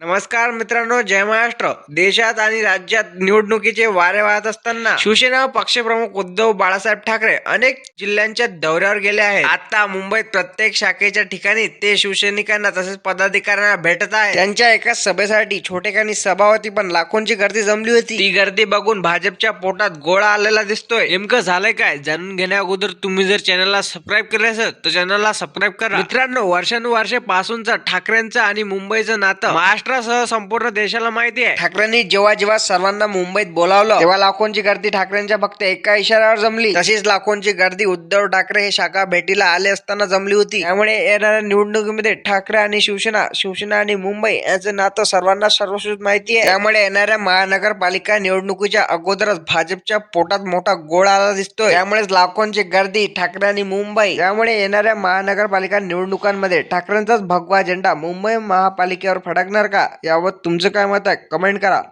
नमस्कार मित्रांनो जय महाराष्ट्र. देशात आणि राज्यात निवडणुकीचे वारे वाहत असताना शिवसेना पक्षप्रमुख उद्धव बाळासाहेब ठाकरे अनेक जिल्ह्यांच्या दौऱ्यावर गेले आहेत. आता मुंबईत प्रत्येक शाखेच्या ठिकाणी ते शिवसैनिकांना तसेच पदाधिकाऱ्यांना भेटत आहे त्यांच्या एका सभेसाठी छोटेखानी सभा होती पण लाखोंची गर्दी जमली होती. ती गर्दी बघून भाजपच्या पोटात गोळा आलेला दिसतोय. नेमकं झालंय काय? जाणून घेण्या अगोदर तुम्ही जर चॅनलला सबस्क्राईब केलं असेल तर चॅनलला सबस्क्राईब करा. मित्रांनो वर्षानुवर्षे पासूनचं ठाकरेंचं आणि मुंबईचं नातं महाराष्ट्रासह संपूर्ण देशाला माहिती आहे. ठाकरेंनी जेव्हा जेव्हा सर्वांना मुंबईत बोलावलं तेव्हा लाखोंची गर्दी ठाकरेंच्या फक्त एका इशाऱ्यावर जमली. तशीच लाखोंची गर्दी उद्धव ठाकरे हे शाखा भेटीला आले असताना जमली होती. त्यामुळे येणाऱ्या निवडणुकीमध्ये ठाकरे आणि शिवसेना शिवसेना आणि मुंबई यांचं नातं सर्वांना सर्वश्रुत माहिती आहे. त्यामुळे येणाऱ्या महानगरपालिका निवडणुकीच्या अगोदरच भाजपच्या पोटात मोठा गोळ आला दिसतोय. त्यामुळेच लाखोंची गर्दी ठाकरे आणि मुंबई. त्यामुळे येणाऱ्या महानगरपालिका निवडणुकांमध्ये ठाकरेंचाच भगवा झेंडा मुंबई महापालिकेवर फडकणार का यावर तुमचं काय मत आहे? कमेंट करा.